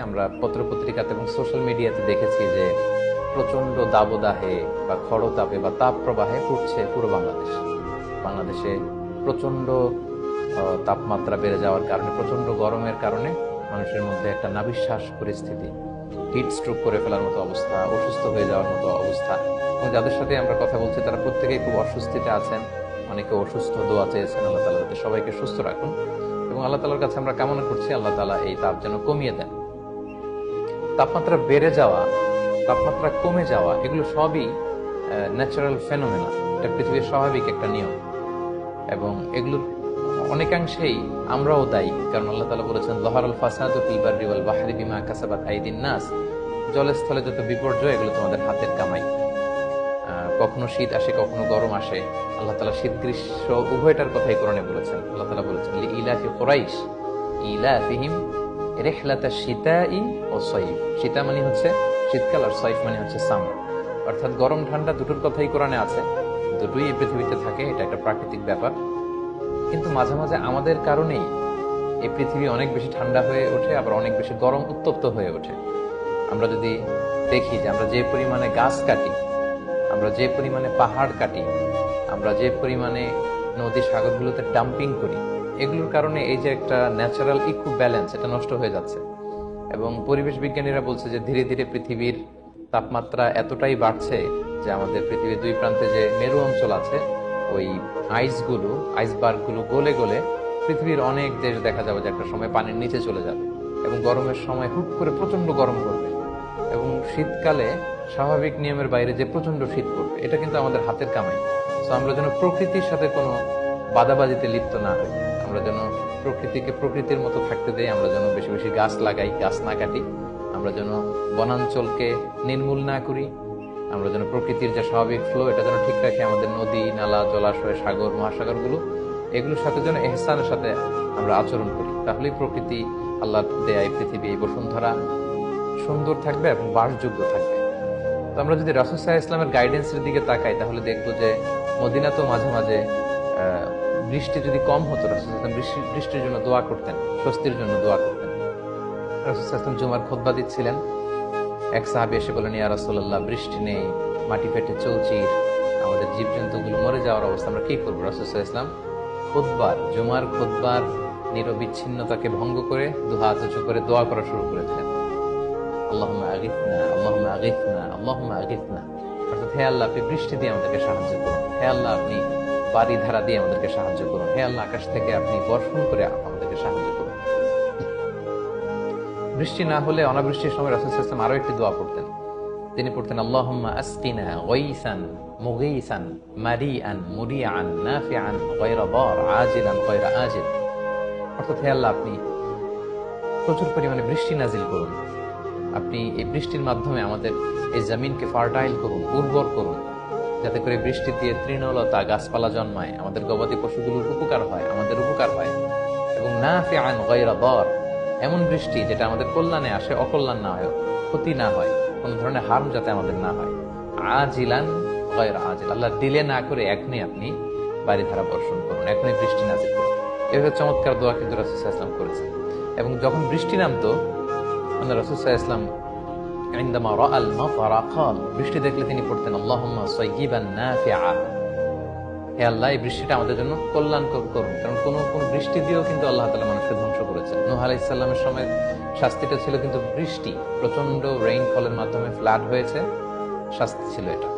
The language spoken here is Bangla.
আমরা পত্রপত্রিকাতে এবং সোশ্যাল মিডিয়াতে দেখেছি যে প্রচণ্ড দাবদাহে বা খড়তাপে বা তাপ প্রবাহে উঠছে পুরো বাংলাদেশ। বাংলাদেশে প্রচণ্ড আহ, তাপমাত্রা বেড়ে যাওয়ার কারণে প্রচণ্ড গরমের কারণে মানুষের মধ্যে একটা নাবিশ্বাস পরিস্থিতি হিট স্ট্রোক করে ফেলার মতো অবস্থা অসুস্থ হয়ে যাওয়ার মতো অবস্থা। এবং যাদের সাথে আমরা কথা বলছি তারা প্রত্যেকেই খুব অস্বস্তিতে আছেন। অনেকে অসুস্থ দোয়া চেয়েছেন আল্লাহ তালা সবাইকে সুস্থ রাখুন। এবং আল্লাহ তালার কাছে আমরা কামনা করছি আল্লাহ তালা এই তাপ যেন কমিয়ে দেন। তাপমাত্রা বেড়ে যাওয়া, তাপমাত্রা কমে যাওয়া, এগুলো সবই ন্যাচারাল ফেনোমেনা এটা পৃথিবীর স্বাভাবিক একটা নিয়ম। এবং এগুলোর অনেকাংশেই আমরাও দায়ী। কারণ আল্লাহ তালা বলেছেন লহারুল ফাসাদ পিবার রিওয়াল বাহারি বিমা কাসাবাত আইদিন নাস। জলস্থলে যত বিপর্যয়, এগুলো তোমাদের হাতের কামাই। কখনো শীত আসে, কখনো গরম আসে। আল্লাহ তালা শীত গ্রীষ্ম উভয়টার কথাই কোরআনে বলেছেন। আল্লাহ তালা বলেছেন ইলাফি কোরাইশ, ইলাফিহিম রেহলাতা শীতাই ও সৈফ শীতা মানে হচ্ছে শীতকাল আর সৈফ মানে হচ্ছে সামার অর্থাৎ গরম, ঠান্ডা দুটোর কথাই কোরআনে আছে। দুটোই এই পৃথিবীতে থাকে, এটা একটা প্রাকৃতিক ব্যাপার। কিন্তু মাঝে মাঝে আমাদের কারণেই এই পৃথিবী অনেক বেশি ঠান্ডা হয়ে ওঠে, আবার অনেক বেশি গরম উত্তপ্ত হয়ে ওঠে। আমরা যদি দেখি যে আমরা যে পরিমাণে গাছ কাটি, আমরা যে পরিমাণে পাহাড় কাটি, আমরা যে পরিমাণে নদী সাগরগুলোতে ডাম্পিং করি এগুলোর কারণে এই যে একটা ন্যাচারাল ইকু ব্যালেন্স এটা নষ্ট হয়ে যাচ্ছে। এবং পরিবেশ বিজ্ঞানীরা বলছে যে ধীরে ধীরে পৃথিবীর তাপমাত্রা এতটাই বাড়ছে যে আমাদের পৃথিবীর দুই প্রান্তে যে মেরু অঞ্চল আছে, ওই আইসগুলো আইসবার্গগুলো গলে গলে পৃথিবীর অনেক দেশ দেখা যাবে যে একটা সময় পানির নিচে চলে যাবে এবং গরমের সময় হুট করে প্রচণ্ড গরম করবে এবং শীতকালে স্বাভাবিক নিয়মের বাইরে যে প্রচণ্ড শীত পড়বে, এটা কিন্তু আমাদের হাতের কামাই। তো আমরা যেন প্রকৃতির সাথে কোনো বাদাবাজিতে লিপ্ত না হই। আমরা যেন প্রকৃতিকে প্রকৃতির মতো থাকতে দেই, আমরা যেন বেশি বেশি গাছ লাগাই, গাছ না কাটি, আমরা যেন বনাঞ্চলকে নির্মূল না করি, আমরা যেন প্রকৃতির যে স্বাভাবিক ফ্লো এটা যেন ঠিক রাখি, আমাদের নদী, নালা, জলাশয়, সাগর, মহাসাগরগুলো, এগুলোর সাথে যেন এহসানের সাথে আমরা আচরণ করি। তাহলেই প্রকৃতি আল্লাহ দেয় এই পৃথিবী, এই বসুন্ধরা সুন্দর থাকবে এবং বাসযোগ্য থাকবে। তো আমরা যদি রাসুসাহ ইসলামের গাইডেন্সের দিকে তাকাই, তাহলে দেখব যে মদিনা তো মাঝে মাঝে বৃষ্টি যদি কম হতো, রাসুল ইসলাম বৃষ্টি- বৃষ্টির জন্য দোয়া করতেন, স্বস্তির জন্য দোয়া করতেন। রাসুল ইসলাম জুমার খোদ্া দিচ্ছিলেন। এক সাহাবি এসে বলেন ইয়া রাসুল্লাহ বৃষ্টি নেই, মাটি ফেটে চৌচির আমাদের জীবজন্তুগুলো মরে যাওয়ার অবস্থা, আমরা কী করব? রাসুল ইসলাম খুদ্বার, জুমার খুদ্বার নিরবিচ্ছিন্নতাকে ভঙ্গ করে দুহাত উঁচু করে দোয়া করা শুরু করে দিলেন। আল্লাহুম্মা আগিথনা আল্লাহুম্মা আগিথনা আল্লাহুম্মা আগিথনা অর্থাৎ, হে আল্লাহ, আপনি বৃষ্টি দিয়ে আমাদেরকে সাহায্য করুন। হে আল্লাহ, আপনি বাড়ি ধারা দিয়ে আমাদেরকে সাহায্য করুন। হে আল্লাহ, আকাশ থেকে আপনি বর্ষণ করে আমাদেরকে সাহায্য করুন। বৃষ্টি না হলে অনাবৃষ্টির সময় রাসূল সাল্লাল্লাহু আলাইহি ওয়াসাল্লাম আরও একটি দোয়া পড়তেন। তিনি পড়তেন আসকিনা গাইসান মুগীসান আজিল। অর্থাৎ হে আল্লাহ, আপনি প্রচুর পরিমাণে বৃষ্টি নাজিল করুন। আপনি এই বৃষ্টির মাধ্যমে আমাদের এই জমিনকে ফার্টাইল করুন, উর্বর করুন। যাতে করে বৃষ্টি দিয়ে তৃণলতা গাছপালা জন্মায়। আমাদের গবাদি পশুগুলোর উপকার হয়, আমাদের উপকার হয়। এবং না ফিআন গায়রা দর, এমন বৃষ্টি যেটা আমাদের কল্যাণে আসে, অকল্যাণ না হয়, ক্ষতি না হয়, কোনো ধরনের হার্ম যাতে আমাদের না হয়। আজিলান গায়রা আজিল, আল্লাহ দিলে না করে এখনই আপনি বাড়ি ধারা বর্ষণ করুন, এখনই বৃষ্টি নাজিল করুন। এভাবে চমৎকার দোয়া কিন্তু রাসূল ইসলাম করেছেন। এবং যখন বৃষ্টি নামতো সাল্লাল্লাহু আলাইহি ওয়াসাল্লাম عندما راى المطر قال বৃষ্টি দেখলে তিনি পড়তেন আল্লাহুম্মা সাইয়িবান নাফিআ হে আল্লাহ এই বৃষ্টিটা আমাদের জন্য কল্যাণকর করুন কারণ কোন কোন বৃষ্টি দিয়েও কিন্তু আল্লাহ তাআলা মানুষকে ধ্বংস করেছেন নূহ আলাইহিস সালামের সময় শাস্তিটা ছিল কিন্তু বৃষ্টি প্রচন্ড রেইনফলের মাধ্যমে ফ্লাড হয়েছে শাস্তি ছিল এটা